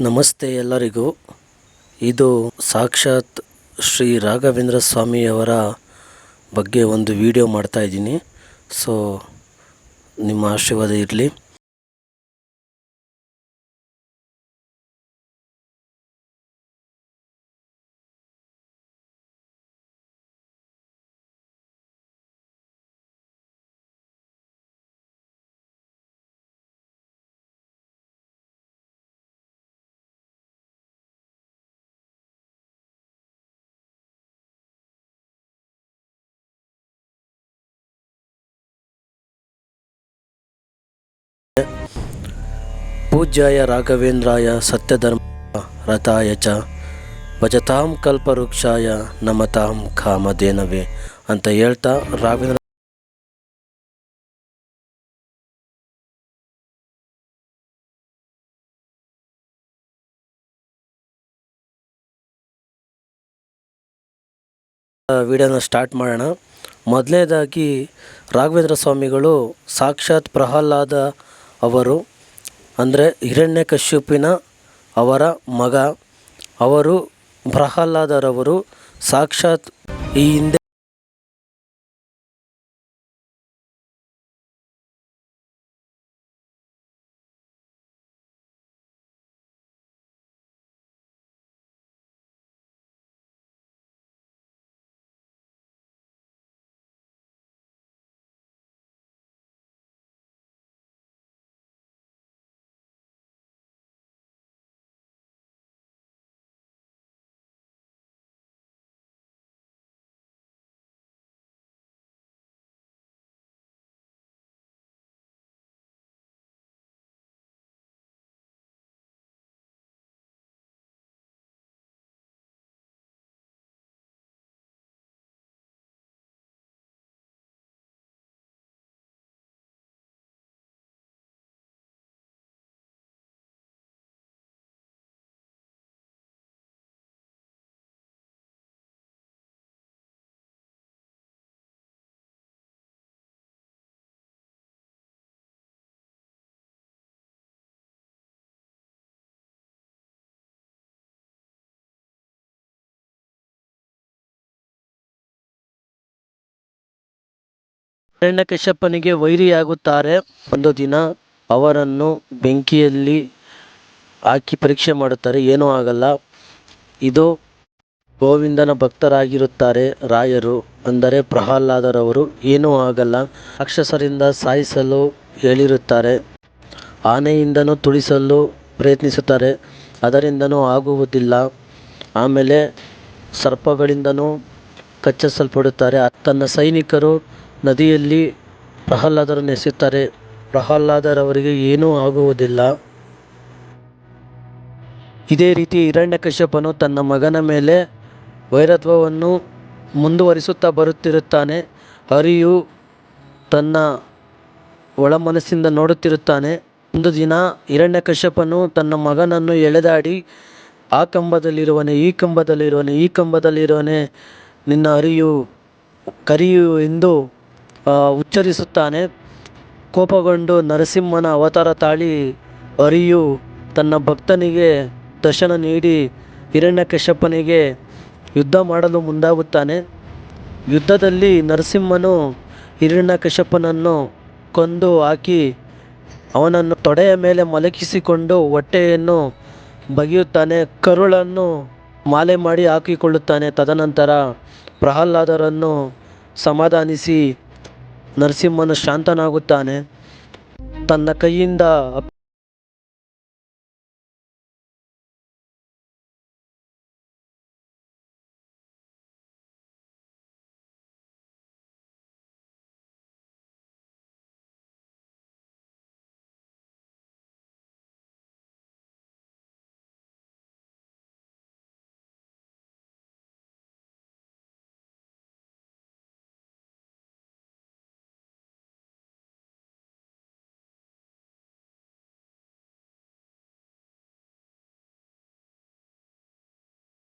ನಮಸ್ತೆ ಎಲ್ಲರಿಗೂ. ಇದು ಸಾಕ್ಷಾತ್ ಶ್ರೀ ರಾಘವೇಂದ್ರ ಸ್ವಾಮಿಯವರ ಬಗ್ಗೆ ಒಂದು ವಿಡಿಯೋ ಮಾಡ್ತಾ ಇದ್ದೀನಿ. ಸೊ ನಿಮ್ಮ ಆಶೀರ್ವಾದ ಇರಲಿ. ಪೂಜ್ಯಾಯ ರಾಘವೇಂದ್ರಾಯ ಸತ್ಯಧರ್ಮ ರಥಾಯ ಚ ಭಜತಾಂ ಕಲ್ಪವೃಕ್ಷಾಯ ನಮತಾಂ ಕಾಮಧೇನವೇ ಅಂತ ಹೇಳ್ತಾ ರಾಘವೇಂದ್ರ ವಿಡಿಯೋನ ಸ್ಟಾರ್ಟ್ ಮಾಡೋಣ. ಮೊದಲನೇದಾಗಿ ರಾಘವೇಂದ್ರ ಸ್ವಾಮಿಗಳು ಸಾಕ್ಷಾತ್ ಪ್ರಹ್ಲಾದ ಅವರು ಅಂದರೆ ಹಿರಣ್ಯಕಶ್ಯಪಿನ ಅವರ ಮಗ. ಅವರು ಪ್ರಹ್ಲಾದರವರು ಸಾಕ್ಷಾತ್ ಈ ಹಿಂದೆ ಹಿರಣ್ಯಕಶ್ಯಪನಿಗೆ ವೈರಿಯಾಗುತ್ತಾರೆ. ಒಂದು ದಿನ ಅವರನ್ನು ಬೆಂಕಿಯಲ್ಲಿ ಹಾಕಿ ಪರೀಕ್ಷೆ ಮಾಡುತ್ತಾರೆ. ಏನೂ ಆಗಲ್ಲ. ಇದು ಗೋವಿಂದನ ಭಕ್ತರಾಗಿರುತ್ತಾರೆ ರಾಯರು, ಅಂದರೆ ಪ್ರಹ್ಲಾದರವರು. ಏನೂ ಆಗಲ್ಲ. ರಾಕ್ಷಸರಿಂದ ಸಾಯಿಸಲು ಹೇಳಿರುತ್ತಾರೆ. ಆನೆಯಿಂದನೂ ತುಳಿಸಲು ಪ್ರಯತ್ನಿಸುತ್ತಾರೆ. ಅದರಿಂದನೂ ಆಗುವುದಿಲ್ಲ. ಆಮೇಲೆ ಸರ್ಪಗಳಿಂದನೂ ಕಚ್ಚಿಸಲ್ಪಡುತ್ತಾರೆ ತನ್ನ ಸೈನಿಕರು ನದಿಯಲ್ಲಿ ಪ್ರಹ್ಲಾದರನ್ನು ಎಸೆಯುತ್ತಾರೆ ಪ್ರಹ್ಲಾದರವರಿಗೆ ಏನೂ ಆಗುವುದಿಲ್ಲ. ಇದೇ ರೀತಿ ಹಿರಣ್ಯಕಶ್ಯಪನು ತನ್ನ ಮಗನ ಮೇಲೆ ವೈರತ್ವವನ್ನು ಮುಂದುವರಿಸುತ್ತಾ ಬರುತ್ತಿರುತ್ತಾನೆ. ಹರಿಯು ತನ್ನ ಒಳ ಮನಸ್ಸಿಂದ ನೋಡುತ್ತಿರುತ್ತಾನೆ. ಒಂದು ದಿನ ಹಿರಣ್ಯಕಶ್ಯಪನು ತನ್ನ ಮಗನನ್ನು ಎಳೆದಾಡಿ, ಆ ಕಂಬದಲ್ಲಿರುವನೆ, ಈ ಕಂಬದಲ್ಲಿರುವನೆ ಈ ಕಂಬದಲ್ಲಿರುವನೆ, ನಿನ್ನ ಹರಿಯು ಕರಿಯು ಎಂದು ಉಚ್ಚರಿಸುತ್ತಾನೆ. ಕೋಪಗೊಂಡು ನರಸಿಂಹನ ಅವತಾರ ತಾಳಿ ಹರಿಯು ತನ್ನ ಭಕ್ತನಿಗೆ ದರ್ಶನ ನೀಡಿ ಹಿರಣ್ಯಕಶ್ಯಪನಿಗೆ ಯುದ್ಧ ಮಾಡಲು ಮುಂದಾಗುತ್ತಾನೆ. ಯುದ್ಧದಲ್ಲಿ ನರಸಿಂಹನು ಹಿರಣ್ಯಕಶ್ಯಪನನ್ನು ಕೊಂದು ಹಾಕಿ ಅವನನ್ನು ತೊಡೆಯ ಮೇಲೆ ಮಲಗಿಸಿಕೊಂಡು ಹೊಟ್ಟೆಯನ್ನು ಬಗೆಯುತ್ತಾನೆ. ಕರುಳನ್ನು ಮಾಲೆ ಮಾಡಿ ಹಾಕಿಕೊಳ್ಳುತ್ತಾನೆ. ತದನಂತರ ಪ್ರಹ್ಲಾದರನ್ನು ಸಮಾಧಾನಿಸಿ ನರಸಿಂಹನು ಶಾಂತನಾಗುತ್ತಾನೆ. ತನ್ನ ಕೈಯಿಂದ